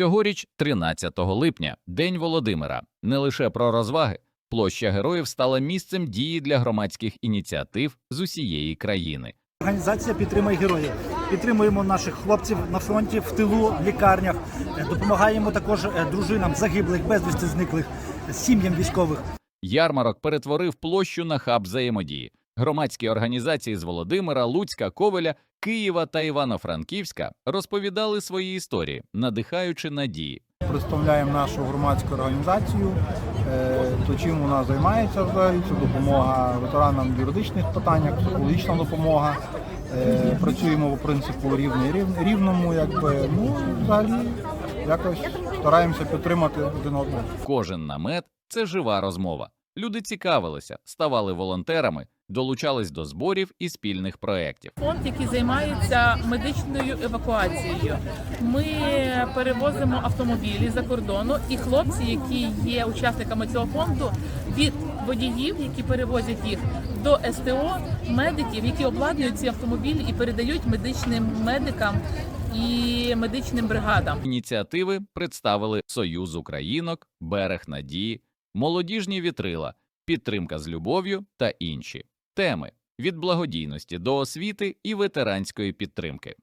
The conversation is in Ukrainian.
Цьогоріч, 13 липня, День Володимира. Не лише про розваги. Площа героїв стала місцем дії для громадських ініціатив з усієї країни. Організація підтримує героїв. Підтримуємо наших хлопців на фронті, в тилу, в лікарнях. Допомагаємо також е, дружинам загиблих, безвісти зниклих, сім'ям військових. Ярмарок перетворив площу на хаб взаємодії. Громадські організації з Володимира, Луцька, Ковеля, Києва та Івано-Франківська розповідали свої історії, надихаючи надії. представляємо нашу громадську організацію. Е, То чим вона займається взагалі, це допомога ветеранам в юридичних питаннях, психологічна допомога. Е, Працюємо по принципу рівний рівному, якби ну взагалі якось стараємося підтримати один одного. Кожен намет це жива розмова. Люди цікавилися, ставали волонтерами, долучались до зборів і спільних проєктів. фонд, який займається медичною евакуацією. Ми перевозимо автомобілі за кордону, і хлопці, які є учасниками цього фонду, від водіїв, які перевозять їх, до СТО, медиків, які обладнують ці автомобілі і передають медичним медикам і медичним бригадам. Ініціативи представили Союз Українок, Берег Надії, Молодіжні вітрила, Підтримка з любов'ю та інші теми від благодійності до освіти і ветеранської підтримки.